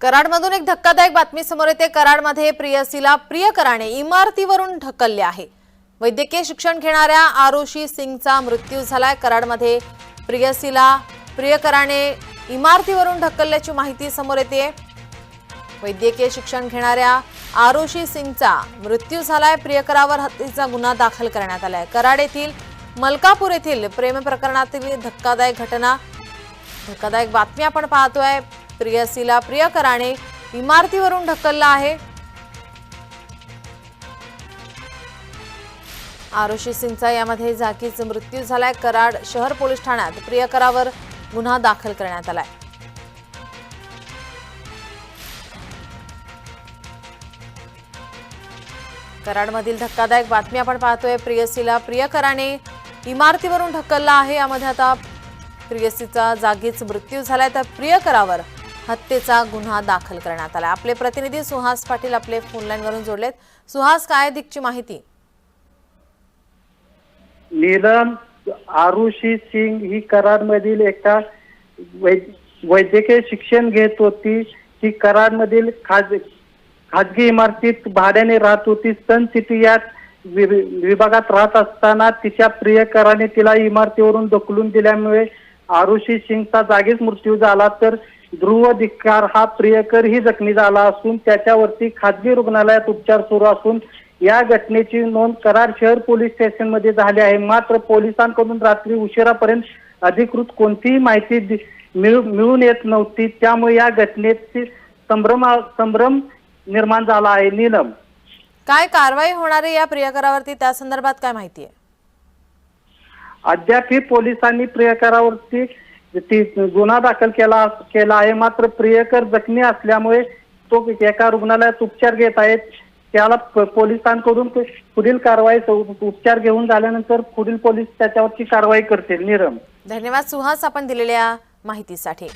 कराडमधून एक धक्कादायक बातमी समोर येते. कराडमध्ये प्रियसीला प्रियकराने इमारतीवरून ढकलले आहे. वैद्यकीय शिक्षण घेणाऱ्या आरुषी सिंगचा मृत्यू झालाय. कराडमध्ये प्रियसीला प्रियकराने इमारतीवरून ढकलल्याची माहिती समोर येते. वैद्यकीय शिक्षण घेणाऱ्या आरुषी सिंगचा मृत्यू झालाय. प्रियकरावर हत्येचा गुन्हा दाखल करण्यात आलाय. कराड येथील मलकापूर येथील प्रेम प्रकरणातील धक्कादायक घटना धक्कादायक बातमी आपण पाहतोय. प्रियसीला प्रियकराने इमारतीवरून ढकलला आहे. आरुषी सिंगचा यामध्ये जागीच मृत्यू झालाय. कराड शहर पोलीस ठाण्यात प्रियकरावर गुन्हा दाखल करण्यात आलाय. कराडमधील धक्कादायक बातमी आपण पाहतोय. प्रियसीला प्रियकराने इमारतीवरून ढकलला आहे. यामध्ये आता प्रियसीचा जागीच मृत्यू झालाय. तर प्रियकरावर हत्येचा गुन्हा दाखल करण्यात आला. आपले प्रतिनिधी सुहास पाटील आपले फोनलाईनवरून जोडलेत. सुहास काय अधिकची माहिती? नीलम आरुषी सिंग ही कराडमधील एका वैद्यकीय शिक्षण घेत होती. ती कराडमधील खाज खाजगी इमारतीत भाड्याने राहत होती. सन सिटी या वि- विभागात राहत असताना तिच्या प्रियकराने तिला इमारतीवरून ढकलून दिल्यामुळे आरुषी सिंगचा जागीच मृत्यू झाला. तर ध्रुव धिक्कार हा प्रियकर ही जखमी झाला असून त्याच्यावरती खाजगी रुग्णालयात उपचार सुरू असून या घटनेची नोंद कराड शहर पोलीस स्टेशनमध्ये झाली आहे. मात्र पोलिसांकडून रात्री उशिरापर्यंत अधिकृत कोणतीही माहिती मिळून येत नव्हती. त्यामुळे या घटनेची संभ्रम संभ्रम निर्माण झाला आहे. नीलम. काय कारवाई होणार आहे या प्रियकरावरती? त्या संदर्भात काय माहिती आहे? अद्यापही पोलिसांनी प्रियकरावरती म्हणजे ती गुन्हा दाखल केला केला आहे. मात्र प्रियकर जखमी असल्यामुळे तो एका रुग्णालयात उपचार घेत आहेत त्याला पोलिसांकडून ते पुढील कारवाई उपचार घेऊन झाल्यानंतर पुढील पोलीस त्याच्यावरची कारवाई करतील. निरम. धन्यवाद सुहास आपण दिलेल्या माहितीसाठी.